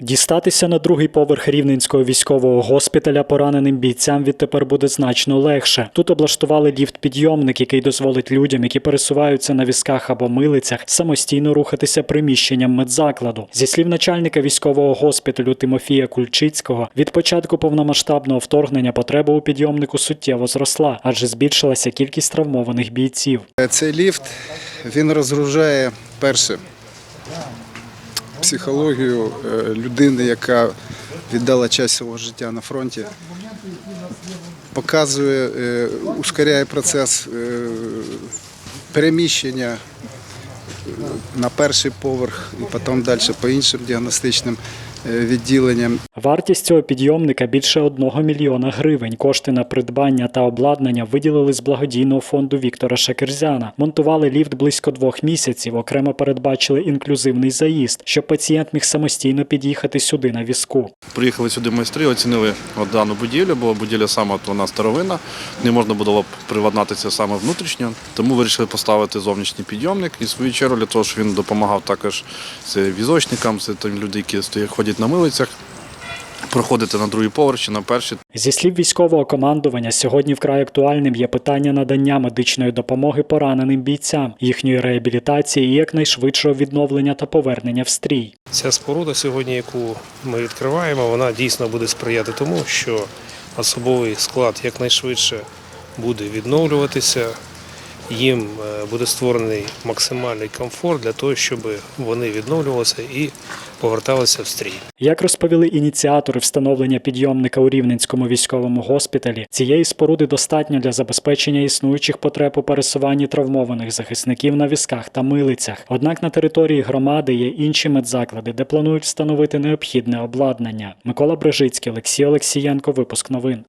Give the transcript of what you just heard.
Дістатися на другий поверх рівненського військового госпіталя пораненим бійцям відтепер буде значно легше. Тут облаштували ліфт-підйомник, який дозволить людям, які пересуваються на візках або милицях, самостійно рухатися приміщенням медзакладу. Зі слів начальника військового госпіталю Тимофія Кульчицького, від початку повномасштабного вторгнення потреба у підйомнику суттєво зросла, адже збільшилася кількість травмованих бійців. Цей ліфт він розгружає перше психологію е, людини, яка віддала часть свого життя на фронті. Показує, е, ускоряє процес е, переміщення на перший поверх і потім далі по іншим діагностичним е, відділенням. Вартість цього підйомника більше 1 мільйона гривень. Кошти на придбання та обладнання виділили з благодійного фонду Віктора Шакерзяна. Монтували ліфт близько двох місяців. Окремо передбачили інклюзивний заїзд, щоб пацієнт міг самостійно під'їхати сюди на візку. Приїхали сюди майстри, оцінили дану будівлю, бо будівля сама от вона старовинна, не можна було б привладнатися саме внутрішньо. Тому вирішили поставити зовнішній підйомник і в свою чергу для того, щоб він допомагав також це візочникам, це тим люди, які стоять, ходять на милицях, проходити на другий поверх чи на перший. Зі слів військового командування, сьогодні вкрай актуальним є питання надання медичної допомоги пораненим бійцям, їхньої реабілітації і якнайшвидшого відновлення та повернення в стрій. Ця споруда сьогодні, яку ми відкриваємо, вона дійсно буде сприяти тому, що особовий склад якнайшвидше буде відновлюватися. Їм е, буде створений максимальний комфорт для того, щоб вони відновлювалися і поверталися в стрій. Як розповіли ініціатори встановлення підйомника у Рівненському військовому госпіталі, цієї споруди достатньо для забезпечення існуючих потреб у пересуванні травмованих захисників на візках та милицях. Однак на території громади є інші медзаклади, де планують встановити необхідне обладнання. Микола Брижицький, Олексій Олексієнко, випуск новин.